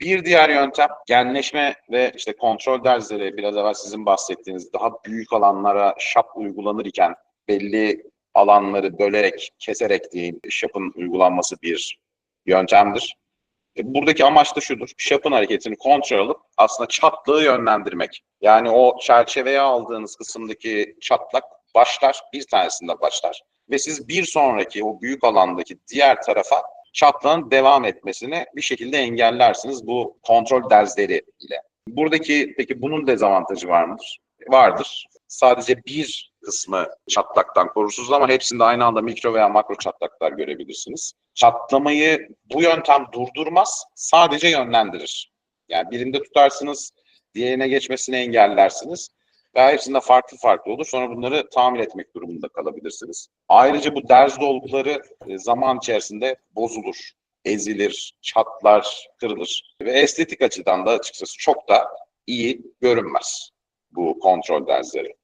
Bir diğer yöntem genleşme ve işte kontrol dersleri biraz evvel sizin bahsettiğiniz daha büyük alanlara şap uygulanır iken belli alanları bölerek, keserek diyeyim şapın uygulanması bir yöntemdir. E, Buradaki amaç da şudur. Şapın hareketini kontrol alıp aslında çatlığı yönlendirmek. Yani o çerçeveye aldığınız kısımdaki çatlak başlar, bir tanesinde başlar. Ve siz bir sonraki o büyük alandaki diğer tarafa çatlağın devam etmesini bir şekilde engellersiniz bu kontrol derzleri ile. Buradaki peki bunun dezavantajı var mıdır? Vardır. Sadece bir kısmı çatlaktan korursunuz ama hepsinde aynı anda mikro veya makro çatlaklar görebilirsiniz. Çatlamayı bu yöntem durdurmaz, sadece yönlendirir. Yani birinde tutarsınız, diğerine geçmesini engellersiniz. Ve hepsinde farklı farklı olur. Sonra bunları tamir etmek durumunda kalabilirsiniz. Ayrıca bu derz dolguları e, zaman içerisinde bozulur, ezilir, çatlar, kırılır. Ve estetik açıdan da açıkçası çok da iyi görünmez bu kontrol derzleri.